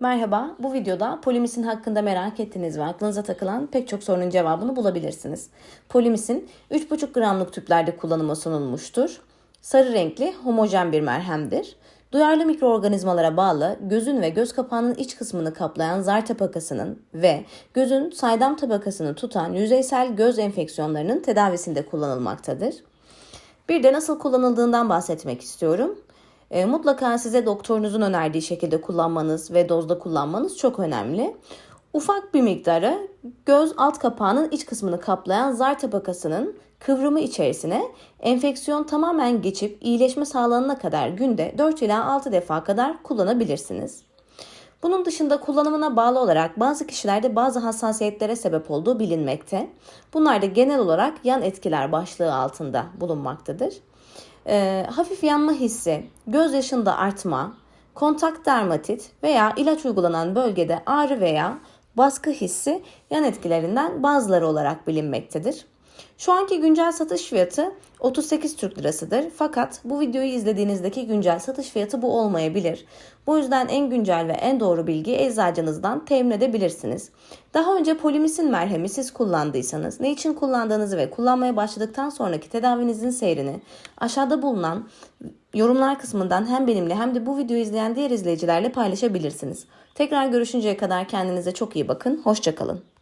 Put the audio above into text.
Merhaba, bu videoda polimisin hakkında merak ettiğiniz ve aklınıza takılan pek çok sorunun cevabını bulabilirsiniz. Polimisin 3,5 gramlık tüplerde kullanıma sunulmuştur. Sarı renkli, homojen bir merhemdir. Duyarlı mikroorganizmalara bağlı gözün ve göz kapağının iç kısmını kaplayan zar tabakasının ve gözün saydam tabakasını tutan yüzeysel göz enfeksiyonlarının tedavisinde kullanılmaktadır. Bir de nasıl kullanıldığından bahsetmek istiyorum. E, mutlaka size doktorunuzun önerdiği şekilde kullanmanız ve dozda kullanmanız çok önemli. Ufak bir miktarı göz alt kapağının iç kısmını kaplayan zar tabakasının kıvrımı içerisine enfeksiyon tamamen geçip iyileşme sağlanana kadar günde 4 ila 6 defa kadar kullanabilirsiniz. Bunun dışında kullanımına bağlı olarak bazı kişilerde bazı hassasiyetlere sebep olduğu bilinmekte. Bunlar da genel olarak yan etkiler başlığı altında bulunmaktadır. Ee, hafif yanma hissi, göz yaşında artma, kontak dermatit veya ilaç uygulanan bölgede ağrı veya baskı hissi yan etkilerinden bazıları olarak bilinmektedir. Şu anki güncel satış fiyatı 38 Türk Lirasıdır. Fakat bu videoyu izlediğinizdeki güncel satış fiyatı bu olmayabilir. Bu yüzden en güncel ve en doğru bilgi eczacınızdan temin edebilirsiniz. Daha önce polimisin merhemi siz kullandıysanız, ne için kullandığınızı ve kullanmaya başladıktan sonraki tedavinizin seyrini aşağıda bulunan yorumlar kısmından hem benimle hem de bu videoyu izleyen diğer izleyicilerle paylaşabilirsiniz. Tekrar görüşünceye kadar kendinize çok iyi bakın. Hoşçakalın.